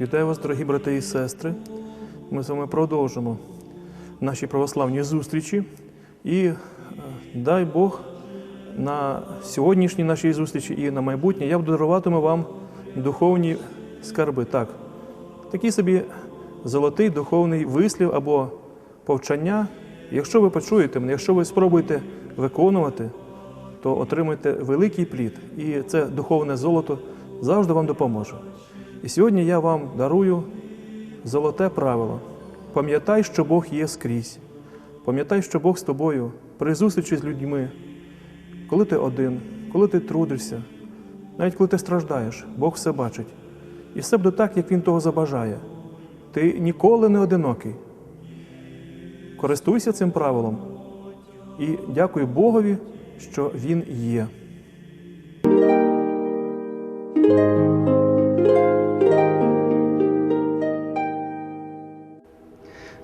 Вітаю вас, дорогі брати і сестри. Ми з вами продовжимо наші православні зустрічі. І е, дай Бог на сьогоднішній нашій зустрічі і на майбутнє я даруватиму вам духовні скарби. Так, такий собі золотий духовний вислів або повчання. Якщо ви почуєте мене, якщо ви спробуєте виконувати, то отримаєте великий плід. І це духовне золото завжди вам допоможе. І сьогодні я вам дарую золоте правило. Пам'ятай, що Бог є скрізь. Пам'ятай, що Бог з тобою при зустрічі з людьми, коли ти один, коли ти трудишся, навіть коли ти страждаєш, Бог все бачить. І все буде так, як Він того забажає. Ти ніколи не одинокий. Користуйся цим правилом і дякуй Богові, що Він є.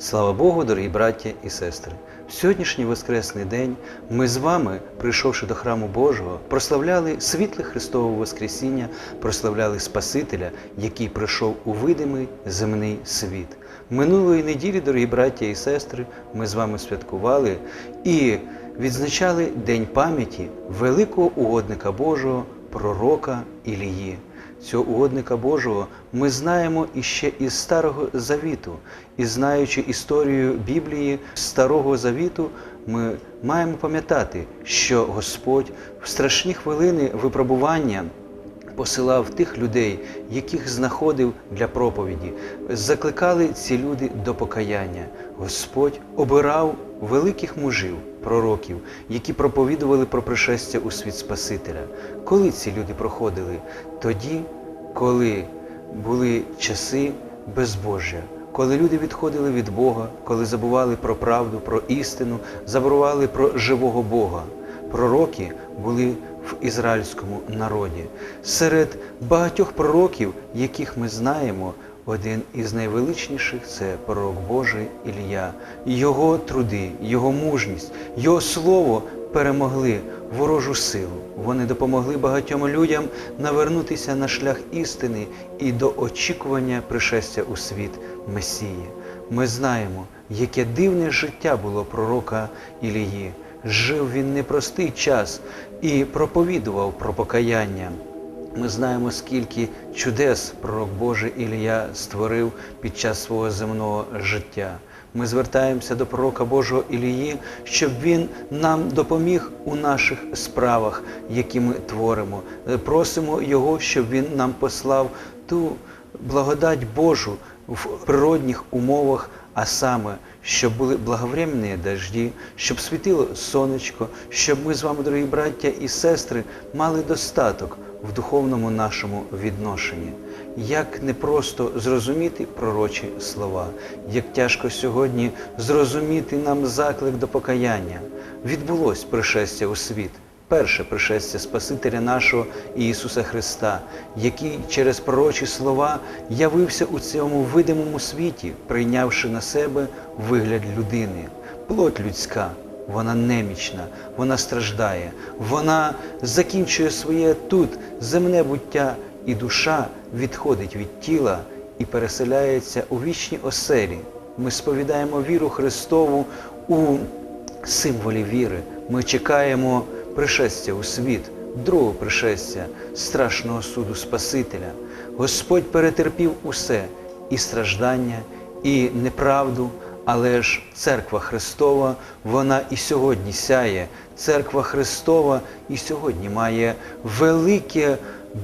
Слава Богу, дорогі браття і сестри! В сьогоднішній Воскресний день ми з вами, прийшовши до храму Божого, прославляли світле Христового Воскресіння, прославляли Спасителя, який прийшов у видимий земний світ. Минулої неділі, дорогі браття і сестри, ми з вами святкували і відзначали День пам'яті великого угодника Божого, пророка Ілії. Цього угодника Божого ми знаємо іще із Старого Завіту, і знаючи історію Біблії Старого Завіту, ми маємо пам'ятати, що Господь в страшні хвилини випробування посилав тих людей, яких знаходив для проповіді. Закликали ці люди до покаяння. Господь обирав великих мужів, пророків, які проповідували про пришестя у світ Спасителя. Коли ці люди проходили? Тоді, коли були часи безбожжя. Коли люди відходили від Бога, коли забували про правду, про істину, забували про живого Бога. Пророки були в ізраїльському народі. Серед багатьох пророків, яких ми знаємо, один із найвеличніших це пророк Божий Ілля. Його труди, його мужність, його слово перемогли ворожу силу. Вони допомогли багатьом людям навернутися на шлях істини і до очікування пришестя у світ Месії. Ми знаємо, яке дивне життя було пророка Ілії. Жив він непростий час і проповідував про покаяння. Ми знаємо, скільки чудес пророк Божий Ілія створив під час свого земного життя. Ми звертаємося до пророка Божого Ілії, щоб він нам допоміг у наших справах, які ми творимо. Просимо Його, щоб він нам послав ту благодать Божу в природних умовах, а саме, щоб були благовременні дожді, щоб світило сонечко, щоб ми з вами, дорогі браття і сестри, мали достаток в духовному нашому відношенні. Як непросто зрозуміти пророчі слова, як тяжко сьогодні зрозуміти нам заклик до покаяння. Відбулось пришестя у світ, перше пришестя Спасителя нашого Ісуса Христа, який через пророчі слова явився у цьому видимому світі, прийнявши на себе вигляд людини, плоть людська. Вона немічна, вона страждає, вона закінчує своє тут земне буття, і душа відходить від тіла і переселяється у вічні оселі. Ми сповідаємо віру Христову у символі віри. Ми чекаємо пришестя у світ, другого пришестя, страшного суду Спасителя. Господь перетерпів усе і страждання, і неправду. Але ж церква Христова, вона і сьогодні сяє. Церква Христова і сьогодні має велике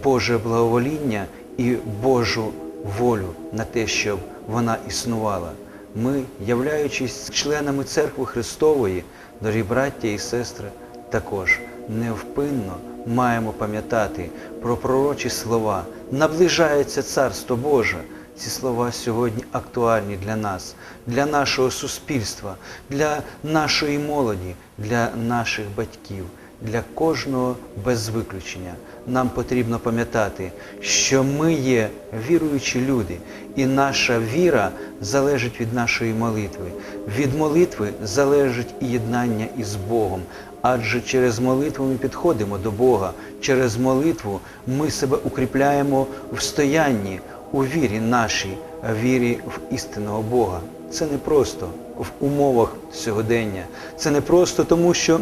Боже благовоління і Божу волю на те, щоб вона існувала. Ми, являючись членами церкви Христової, дорогі браття і сестри, також невпинно маємо пам'ятати про пророчі слова. Наближається Царство Боже. Ці слова сьогодні актуальні для нас, для нашого суспільства, для нашої молоді, для наших батьків, для кожного без виключення. Нам потрібно пам'ятати, що ми є віруючі люди, і наша віра залежить від нашої молитви. Від молитви залежить і єднання із Богом. Адже через молитву ми підходимо до Бога. Через молитву ми себе укріпляємо в стоянні, у вірі нашій, вірі в істинного Бога. Це не просто в умовах сьогодення. Це не просто тому, що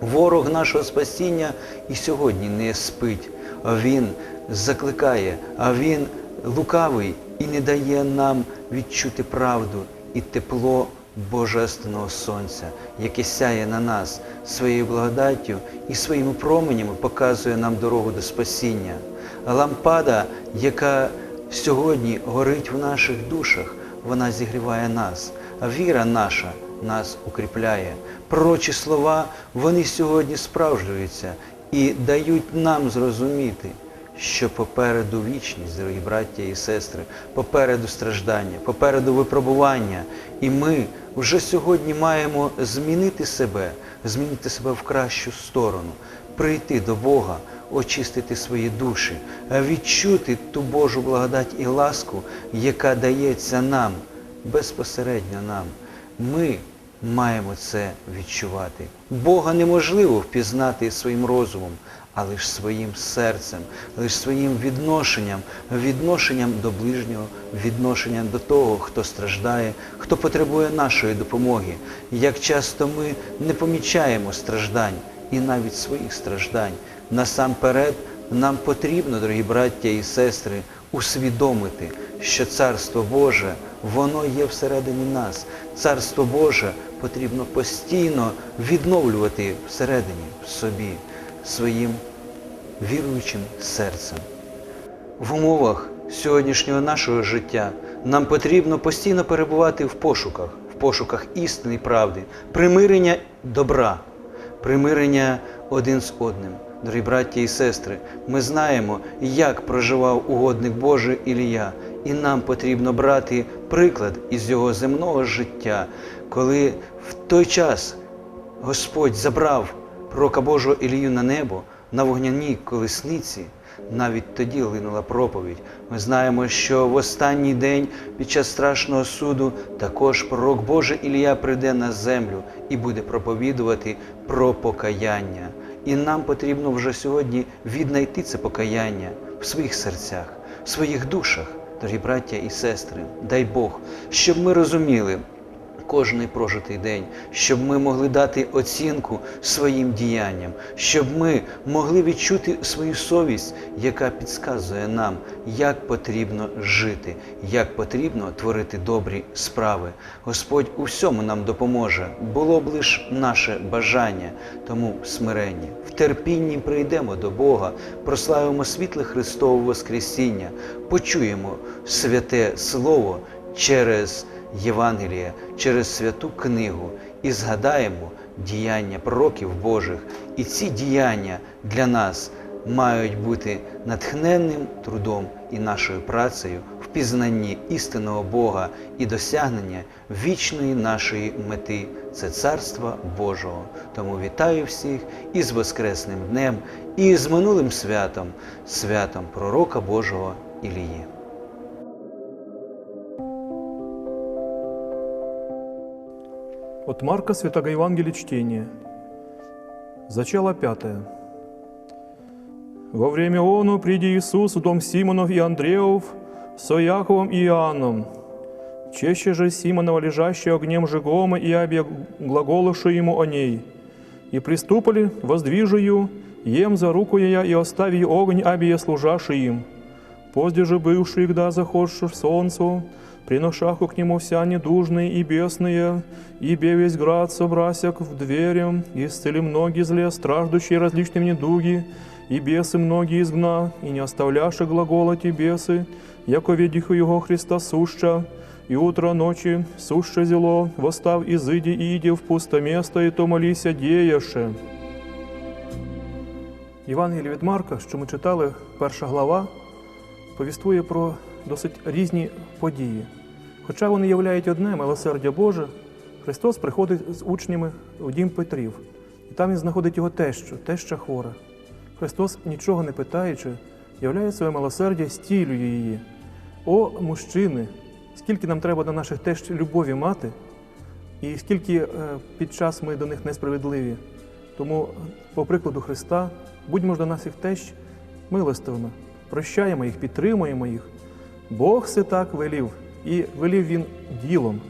ворог нашого спасіння і сьогодні не спить. Він закликає, а він лукавий і не дає нам відчути правду і тепло Божественного Сонця, яке сяє на нас своєю благодаттю і своїми променями показує нам дорогу до спасіння. Лампада, яка сьогодні горить в наших душах, вона зігріває нас, а віра наша нас укріпляє. Пророчі слова, вони сьогодні справжнюються і дають нам зрозуміти, що попереду вічність, дорогі браття і сестри, попереду страждання, попереду випробування. І ми вже сьогодні маємо змінити себе, змінити себе в кращу сторону, прийти до Бога, очистити свої душі, відчути ту Божу благодать і ласку, яка дається нам, безпосередньо нам. Ми маємо це відчувати. Бога неможливо впізнати своїм розумом, а лише своїм серцем, лише своїм відношенням, відношенням до ближнього, відношенням до того, хто страждає, хто потребує нашої допомоги. Як часто ми не помічаємо страждань і навіть своїх страждань. Насамперед, нам потрібно, дорогі браття і сестри, усвідомити, що Царство Боже, воно є всередині нас. Царство Боже потрібно постійно відновлювати всередині в собі своїм віруючим серцем. В умовах сьогоднішнього нашого життя нам потрібно постійно перебувати в пошуках, в пошуках істини і правди, примирення добра, примирення один з одним. Дорогі браття і сестри, ми знаємо, як проживав угодник Божий Ілія, і нам потрібно брати приклад із його земного життя, коли в той час Господь забрав пророка Божого Ілію на небо на вогняній колесниці. Навіть тоді линула проповідь. Ми знаємо, що в останній день під час страшного суду також пророк Божий Ілія прийде на землю і буде проповідувати про покаяння. І нам потрібно вже сьогодні віднайти це покаяння в своїх серцях, в своїх душах, дорогі браття і сестри. Дай Бог, щоб ми розуміли, кожний прожитий день, щоб ми могли дати оцінку своїм діянням, щоб ми могли відчути свою совість, яка підказує нам, як потрібно жити, як потрібно творити добрі справи. Господь у всьому нам допоможе. Було б лише наше бажання, тому смирення. В терпінні прийдемо до Бога, прославимо світле Христове Воскресіння, почуємо святе Слово через Євангелія через святу книгу і згадаємо діяння пророків Божих. І ці діяння для нас мають бути натхненним трудом і нашою працею в пізнанні істинного Бога і досягнення вічної нашої мети це Царства Божого. Тому вітаю всіх із Воскресним днем і з минулим святом, святом Пророка Божого Ілії. От Марка Святого Евангелия чтение. Зачало пятое. Во время ону приди Иисус в дом Симонов и Андреев со Яковом и Иоанном. Чеще же Симонова, лежащего огнем жигома, и обе глаголавши ему о ней. И приступали, воздвижу ее, ем за руку я и остави огонь обие служаши им. Позде же бывший, когда заходши в солнцу, приношаху к нему вся недужные и бесные, ибо весь град собрася в двери, исцели многие зле, страждущие различным недуги, и бесы многие изгна, и не оставляши глагола те бесы, яко ведиху его Христа суща, и утро ночи суще зело, восстав изыди и иди в пусто место, и то молися деяше. Євангеліє від Марка, що ми читали, перша глава, повіствує про досить різні події. Хоча вони являють одне милосердя Боже, Христос приходить з учнями у дім Петрів. І там він знаходить його тещу, теща хвора. Христос, нічого не питаючи, являє своє милосердя, стілює її. О, мужчини, скільки нам треба до наших тещ любові мати, і скільки е, під час ми до них несправедливі. Тому, по прикладу Христа, будьмо ж до наших тещ милостивими, прощаємо їх, підтримуємо їх. Бог все так велів, і велів він ділом.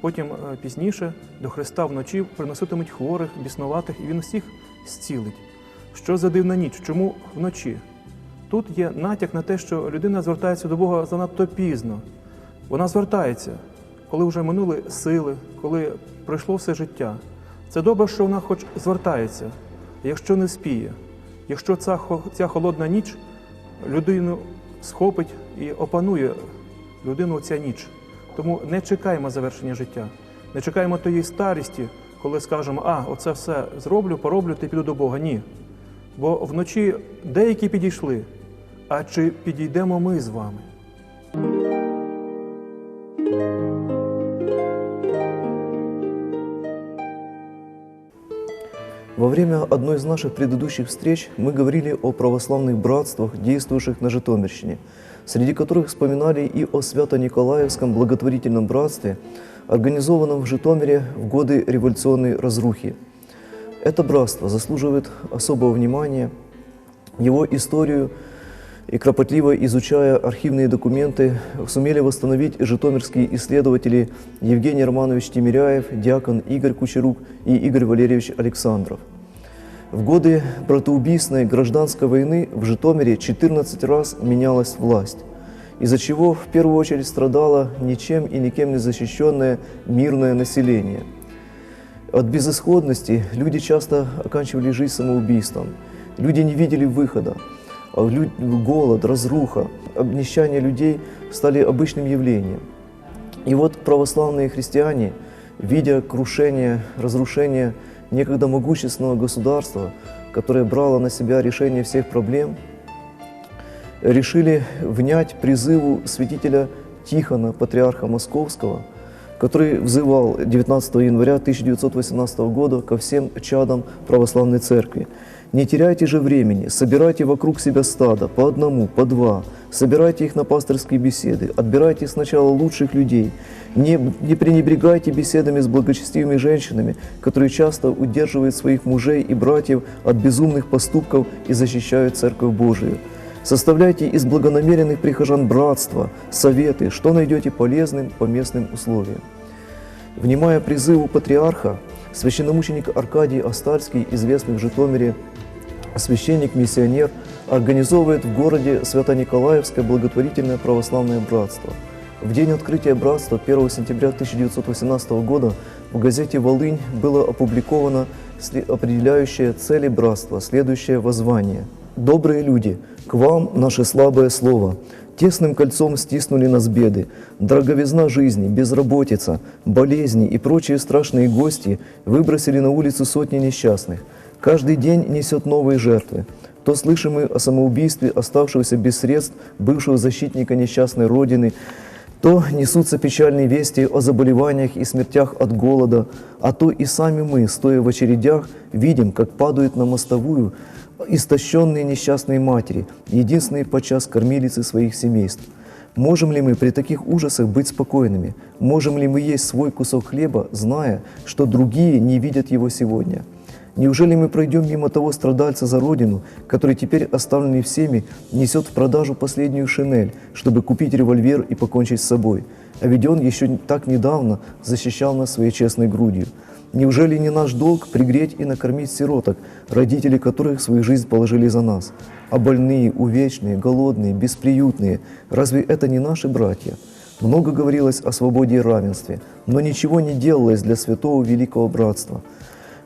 Потім е, пізніше до Христа вночі приноситимуть хворих, біснуватих, і він усіх зцілить. Що за дивна ніч? Чому вночі? Тут є натяк на те, що людина звертається до Бога занадто пізно. Вона звертається, коли вже минули сили, коли пройшло все життя. Це добре, що вона хоч звертається, якщо не спіє, якщо ця холодна ніч людину схопить і опанує людину ця ніч. Тому не чекаємо завершення життя, не чекаємо тої старості, коли скажемо, а, оце все зроблю, пороблю ти піду до Бога. Ні. Бо вночі деякі підійшли, а чи підійдемо ми з вами? Во время одной из наших предыдущих встреч мы говорили о православных братствах, действующих на Житомирщине, среди которых вспоминали и о Свято-Николаевском благотворительном братстве, организованном в Житомире в годы революционной разрухи. Это братство заслуживает особого внимания. Его историю и кропотливо изучая архивные документы, сумели восстановить житомирские исследователи Евгений Романович Тимиряев, диакон Игорь Кучерук и Игорь Валерьевич Александров. В годы братоубийственной гражданской войны в Житомире 14 раз менялась власть, из-за чего в первую очередь страдало ничем и никем не защищенное мирное население. От безысходности люди часто оканчивали жизнь самоубийством. Люди не видели выхода. Голод, разруха, обнищание людей стали обычным явлением. И вот православные христиане, видя крушение, разрушение некогда могущественного государства, которое брало на себя решение всех проблем, решили внять призыву святителя Тихона, патриарха Московского, который взывал 19 января 1918 года ко всем чадам православной церкви. «Не теряйте же времени, собирайте вокруг себя стадо, по одному, по два, собирайте их на пасторские беседы, отбирайте сначала лучших людей, не, не пренебрегайте беседами с благочестивыми женщинами, которые часто удерживают своих мужей и братьев от безумных поступков и защищают Церковь Божию. Составляйте из благонамеренных прихожан братства, советы, что найдете полезным по местным условиям. Внимая призыву патриарха, священномученик Аркадий Остальский, известный в Житомире священник-миссионер, организовывает в городе Свято-Николаевское благотворительное православное братство. В день открытия братства 1 сентября 1918 года в газете «Волынь» было опубликовано определяющее цели братства, следующее воззвание. «Добрые люди, к вам наше слабое слово. Тесным кольцом стиснули нас беды, дороговизна жизни, безработица, болезни и прочие страшные гости выбросили на улицу сотни несчастных. Каждый день несет новые жертвы. То слышим мы о самоубийстве оставшегося без средств бывшего защитника несчастной Родины, то несутся печальные вести о заболеваниях и смертях от голода, а то и сами мы, стоя в очередях, видим, как падают на мостовую истощенные несчастные матери, единственные подчас кормилицы своих семейств. Можем ли мы при таких ужасах быть спокойными? Можем ли мы есть свой кусок хлеба, зная, что другие не видят его сегодня? Неужели мы пройдем мимо того страдальца за родину, который теперь, оставленный всеми, несет в продажу последнюю шинель, чтобы купить револьвер и покончить с собой? А ведь он еще так недавно защищал нас своей честной грудью. Неужели не наш долг пригреть и накормить сироток, родители которых свою жизнь положили за нас? А больные, увечные, голодные, бесприютные, разве это не наши братья? Много говорилось о свободе и равенстве, но ничего не делалось для святого великого братства.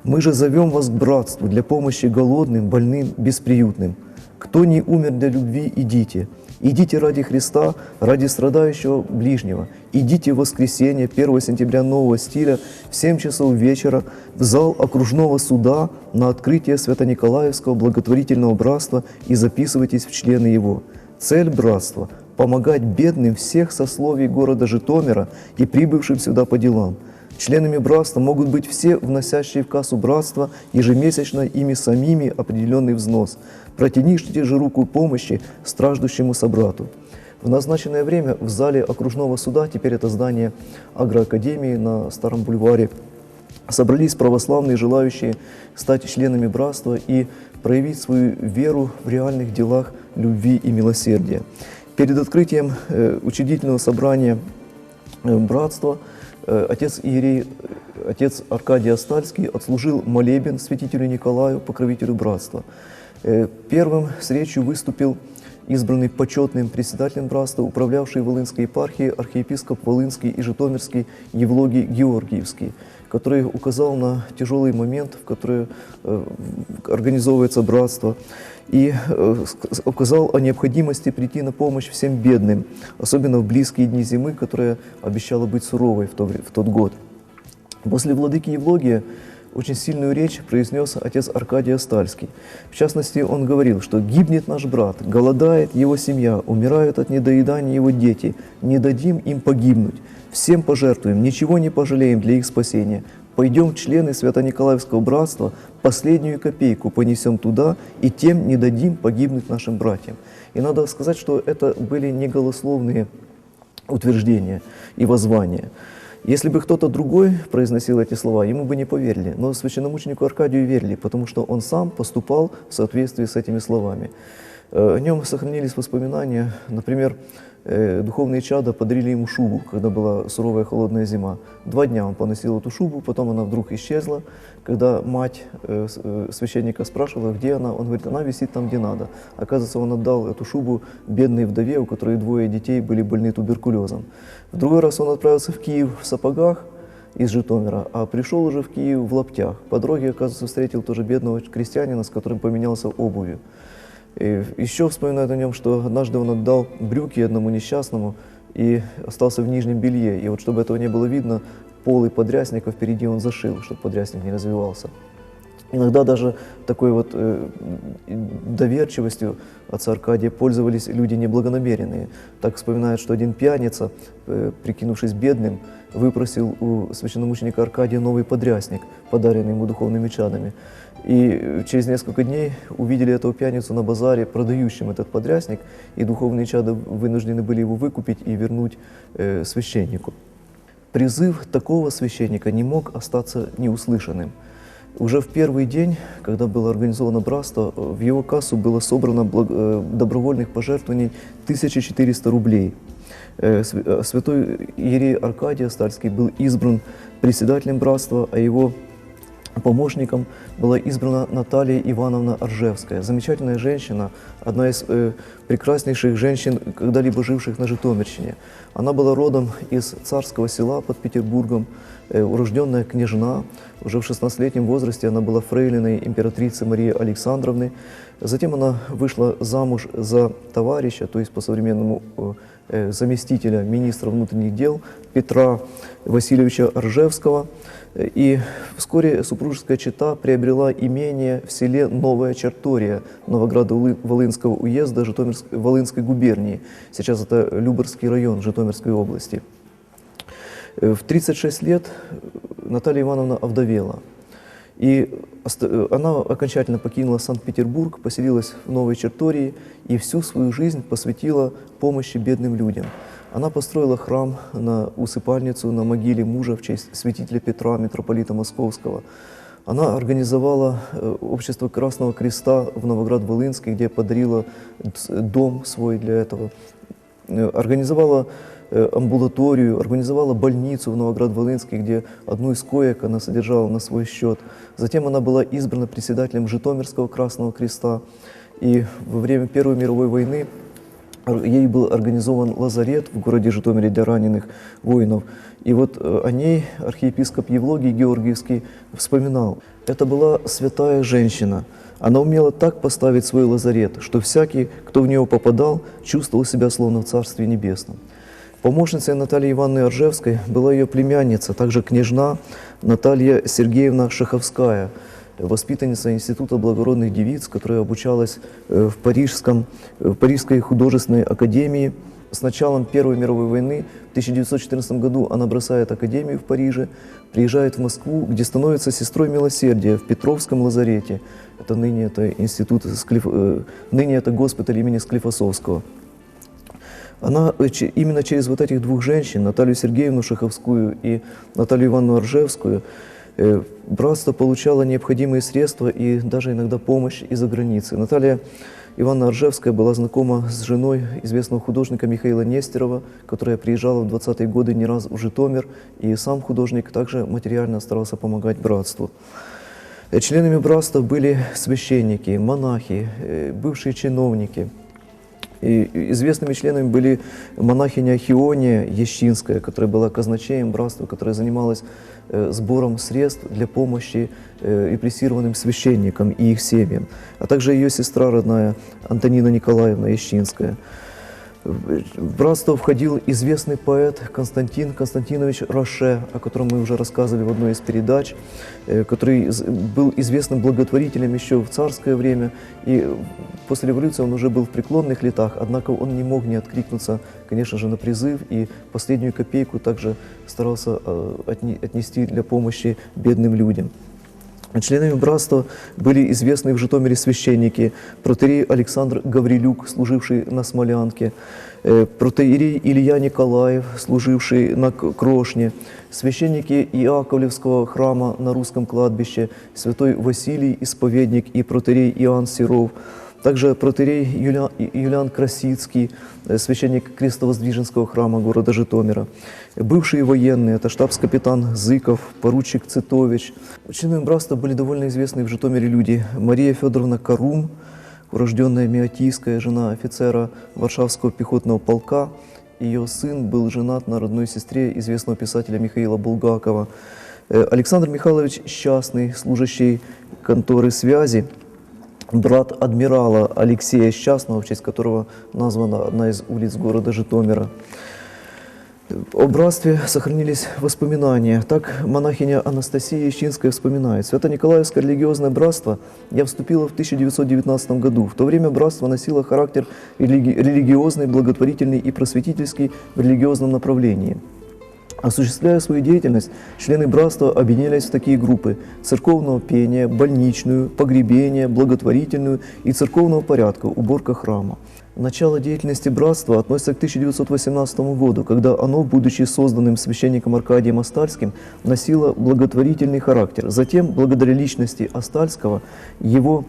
Мы же зовем вас к братству для помощи голодным, больным, бесприютным. Кто не умер для любви, идите. Идите ради Христа, ради страдающего ближнего. Идите в воскресенье 1 сентября нового стиля в 7 часов вечера в зал окружного суда на открытие Свято-Николаевского благотворительного братства и записывайтесь в члены его. Цель братства – помогать бедным всех сословий города Житомира и прибывшим сюда по делам. Членами братства могут быть все вносящие в кассу братства ежемесячно ими самими определенный взнос. Протяните же руку помощи страждущему собрату. В назначенное время в зале окружного суда, теперь это здание агроакадемии на Старом бульваре, собрались православные, желающие стать членами братства и проявить свою веру в реальных делах любви и милосердия. Перед открытием э, учредительного собрания э, братства отец Иерей, э, отец Аркадий Астальский отслужил молебен святителю Николаю, покровителю братства. Э, Первым с речью выступил избранный почетным председателем братства, управлявший Волынской епархией архиепископ Волынский и Житомирский Евлогий Георгиевский, который указал на тяжелый момент, в который э, организовывается братство, и э, ск- указал о необходимости прийти на помощь всем бедным, особенно в близкие дни зимы, которая обещала быть суровой в, то вре- в тот год. После владыки Евлогия очень сильную речь произнес отец Аркадий Астальский. В частности, он говорил, что гибнет наш брат, голодает его семья, умирают от недоедания его дети, не дадим им погибнуть. Всем пожертвуем, ничего не пожалеем для их спасения. Пойдем, члены Свято-Николаевского братства, последнюю копейку понесем туда и тем не дадим погибнуть нашим братьям. И надо сказать, что это были не голословные утверждения и воззвания. Если бы кто-то другой произносил эти слова, ему бы не поверили. Но священномученику Аркадию верили, потому что он сам поступал в соответствии с этими словами. Э, О нем сохранились воспоминания. Например, э, духовные чада подарили ему шубу, когда была суровая холодная зима. Два дня он поносил эту шубу, потом она вдруг исчезла. Когда мать э, с- э, священника спрашивала, где она, он говорит, она висит там, где надо. Оказывается, он отдал эту шубу бедной вдове, у которой двое детей были больны туберкулезом. В другой раз он отправился в Киев в сапогах из Житомира, а пришел уже в Киев в лаптях. По дороге, оказывается, встретил тоже бедного крестьянина, с которым поменялся обувью. И еще вспоминают о нем, что однажды он отдал брюки одному несчастному и остался в нижнем белье. И вот чтобы этого не было видно, полы подрясника впереди он зашил, чтобы подрясник не развивался. Иногда даже такой вот э, доверчивостью отца Аркадия пользовались люди неблагонамеренные. Так вспоминают, что один пьяница, э, прикинувшись бедным, выпросил у священномученика Аркадия новый подрясник, подаренный ему духовными чадами. И э, через несколько дней увидели этого пьяницу на базаре, продающим этот подрясник, и духовные чада вынуждены были его выкупить и вернуть э, священнику. Призыв такого священника не мог остаться неуслышанным. Уже в первый день, когда было организовано братство, в его кассу было собрано благ- э, добровольных пожертвований 1400 рублей. Э, св- э, Святой Иерей Аркадий Астальский был избран председателем братства, а его Помощником была избрана Наталья Ивановна Оржевская, замечательная женщина, одна из э, прекраснейших женщин, когда-либо живших на Житомирщине. Она была родом из царского села под Петербургом, э, урожденная княжна. Уже в 16-летнем возрасте она была фрейлиной императрицы Марии Александровны. Затем она вышла замуж за товарища, то есть по современному э, э, заместителя министра внутренних дел Петра Васильевича Ржевского. И вскоре супружеская чета приобрела имение в селе Новая Чертория Новограда-Волынского уезда Житомирской, Волынской губернии. Сейчас это Люберский район Житомирской области. В 36 лет Наталья Ивановна овдовела. И она окончательно покинула Санкт-Петербург, поселилась в Новой Чертории и всю свою жизнь посвятила помощи бедным людям. Она построила храм на усыпальницу на могиле мужа в честь святителя Петра, митрополита Московского. Она организовала э, общество Красного Креста в Новоград-Волынске, где подарила д- дом свой для этого э, организовала э, амбулаторию, организовала больницу в Новоград-Волынске, где одну из коек она содержала на свой счет. Затем она была избрана председателем Житомирского Красного Креста. И во время Первой мировой войны ор- ей был организован лазарет в городе Житомире для раненых воинов. И вот э, о ней архиепископ Евлогий Георгиевский вспоминал. Это была святая женщина. Она умела так поставить свой лазарет, что всякий, кто в него попадал, чувствовал себя словно в Царстве Небесном. Помощницей Натальи Ивановны Оржевской была ее племянница, также княжна Наталья Сергеевна Шаховская, воспитанница Института благородных девиц, которая обучалась э, в, Парижском, в Парижской художественной академии с началом Первой мировой войны в 1914 году она бросает академию в Париже, приезжает в Москву, где становится сестрой милосердия в Петровском лазарете. Это ныне это институт, э, ныне это госпиталь имени Склифосовского. Она э, именно через вот этих двух женщин, Наталью Сергеевну Шаховскую и Наталью Ивановну Оржевскую, э, братство получало необходимые средства и даже иногда помощь из-за границы. Наталья Ивановна Оржевская была знакома с женой известного художника Михаила Нестерова, которая приезжала в 20-е годы не раз в Житомир, и сам художник также материально старался помогать братству. Э, Членами братства были священники, монахи, э, бывшие чиновники – и известными членами были монахиня Хиония Ещинская, которая была казначеем братства, которая занималась э, сбором средств для помощи э, репрессированным священникам и их семьям, а также ее сестра родная Антонина Николаевна Ещинская. В братство входил известный поэт Константин Константинович Роше, о котором мы уже рассказывали в одной из передач, э, который был известным благотворителем еще в царское время. И после революции он уже был в преклонных летах, однако он не мог не откликнуться, конечно же, на призыв и последнюю копейку также старался э, отне- отнести для помощи бедным людям. Членами братства были известные в Житомире священники, протерей Александр Гаврилюк, служивший на Смолянке, э, протеерей Илья Николаев, служивший на К- Крошне, священники Иаковлевского храма на русском кладбище, святой Василий Исповедник и протерей Иоанн Серов, также протерей Юля- Юлиан Красицкий, э, священник Крестовоздвиженского храма города Житомира. Бывшие военные, это штабс-капитан Зыков, поручик Цитович. Членами братства были довольно известные в Житомире люди. Мария Федоровна Карум, урожденная Меотийская, жена офицера Варшавского пехотного полка. Ее сын был женат на родной сестре известного писателя Михаила Булгакова. Э, Александр Михайлович Счастный, служащий конторы связи, брат адмирала Алексея Счастного, в честь которого названа одна из улиц города Житомира. О братстве сохранились воспоминания. Так монахиня Анастасия Ищинская вспоминает. Свято-Николаевское религиозное братство я вступила в 1919 году. В то время братство носило характер религи- религиозный, благотворительный и просветительский в религиозном направлении. Осуществляя свою деятельность, члены братства объединялись в такие группы – церковного пения, больничную, погребения, благотворительную и церковного порядка, уборка храма. Начало деятельности братства относится к 1918 году, когда оно, будучи созданным священником Аркадием Остальским, носило благотворительный характер. Затем, благодаря личности Остальского, его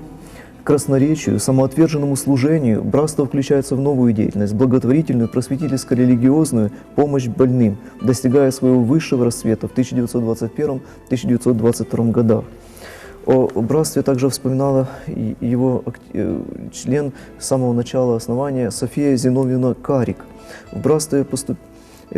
красноречию, самоотверженному служению братство включается в новую деятельность, благотворительную, просветительско-религиозную помощь больным, достигая своего высшего расцвета в 1921-1922 годах. О братстве также вспоминала его э, член с самого начала основания София Зиновьевна Карик. В братстве поступ...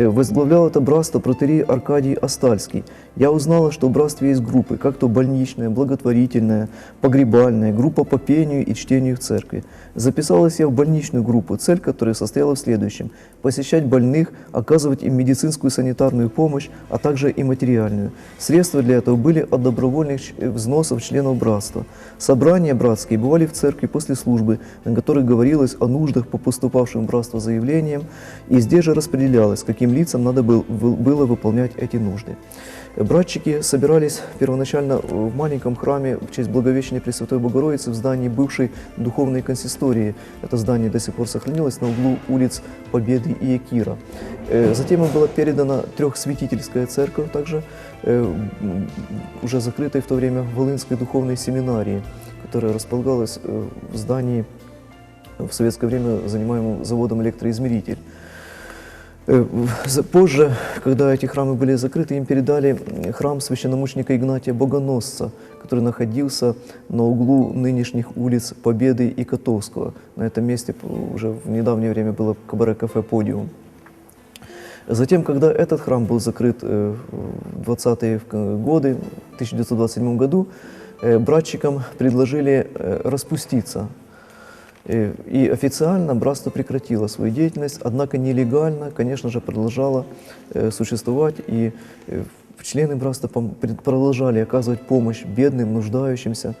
возглавлял это братство протерей Аркадий Остальский. Я узнала, что в братстве есть группы, как то больничная, благотворительная, погребальная, группа по пению и чтению в церкви. Записалась я в больничную группу, цель которой состояла в следующем – посещать больных, оказывать им медицинскую и санитарную помощь, а также и материальную. Средства для этого были от добровольных э, взносов членов братства. Собрания братские бывали в церкви после службы, на которых говорилось о нуждах по поступавшим в братство заявлениям, и здесь же распределялось, каким лицам надо был- был- было выполнять эти нужды. Братчики собирались первоначально в маленьком храме в честь Благовещения Пресвятой Богородицы в здании бывшей духовной консистории. Это здание до сих пор сохранилось на углу улиц Победы и Якира. Э, Затем им была передана трехсвятительская церковь, также э, уже закрытой в то время Волынской духовной семинарии, которая располагалась э, в здании в советское время занимаемым заводом электроизмеритель. Э, Позже, когда эти храмы были закрыты, им передали храм священномученика Игнатия Богоносца, который находился на углу нынешних улиц Победы и Котовского. На этом месте уже в недавнее время было кабаре-кафе «Подиум». Затем, когда этот храм был закрыт э, в 20-е в- годы, в 1927 году, э, братчикам предложили распуститься. Э, И официально братство прекратило свою деятельность, однако нелегально, конечно же, продолжало э, существовать, и э, члены братства пом- пред- продолжали оказывать помощь бедным, нуждающимся.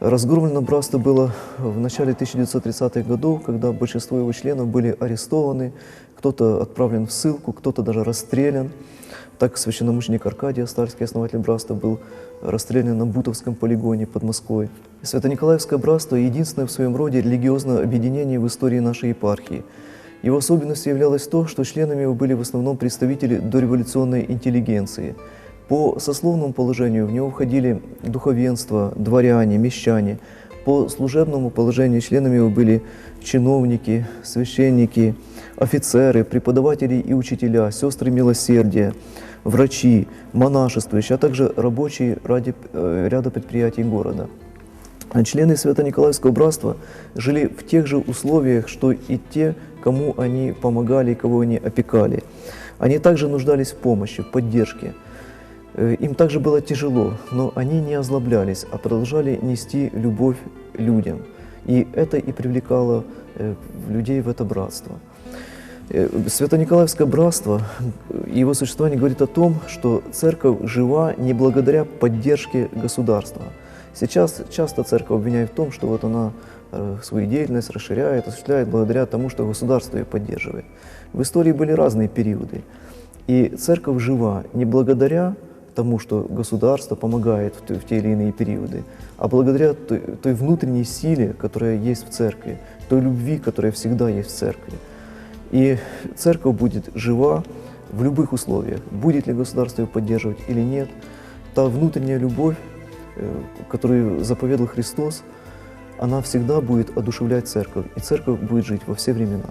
Разгромлено братство было в начале 1930-х годов, когда большинство его членов были арестованы, кто-то отправлен в ссылку, кто-то даже расстрелян. Так священномученик Аркадий Остальский, основатель братства, был расстрелян на Бутовском полигоне под Москвой. Свято-Николаевское братство – единственное в своем роде религиозное объединение в истории нашей епархии. Его особенностью являлось то, что членами его были в основном представители дореволюционной интеллигенции. По сословному положению в него входили духовенство, дворяне, мещане. По служебному положению членами его были чиновники, священники, офицеры, преподаватели и учителя, сестры милосердия, врачи, монашествующие, а также рабочие ради, э, ряда предприятий города. Члены Свято-Николаевского братства жили в тех же условиях, что и те, кому они помогали и кого они опекали. Они также нуждались в помощи, в поддержке. Э, Им также было тяжело, но они не озлоблялись, а продолжали нести любовь людям. И это и привлекало э, людей в это братство. Э, Свято-Николаевское братство, э, его существование говорит о том, что церковь жива не благодаря поддержке государства. Сейчас часто церковь обвиняет в том, что вот она э, свою деятельность расширяет, осуществляет благодаря тому, что государство ее поддерживает. В истории были разные периоды. И церковь жива не благодаря тому, что государство помогает в, те- в те или иные периоды, а благодаря той, той внутренней силе, которая есть в церкви, той любви, которая всегда есть в церкви. И церковь будет жива в любых условиях, будет ли государство ее поддерживать или нет. Та внутренняя любовь, э, которую заповедал Христос, она всегда будет одушевлять церковь, и церковь будет жить во все времена.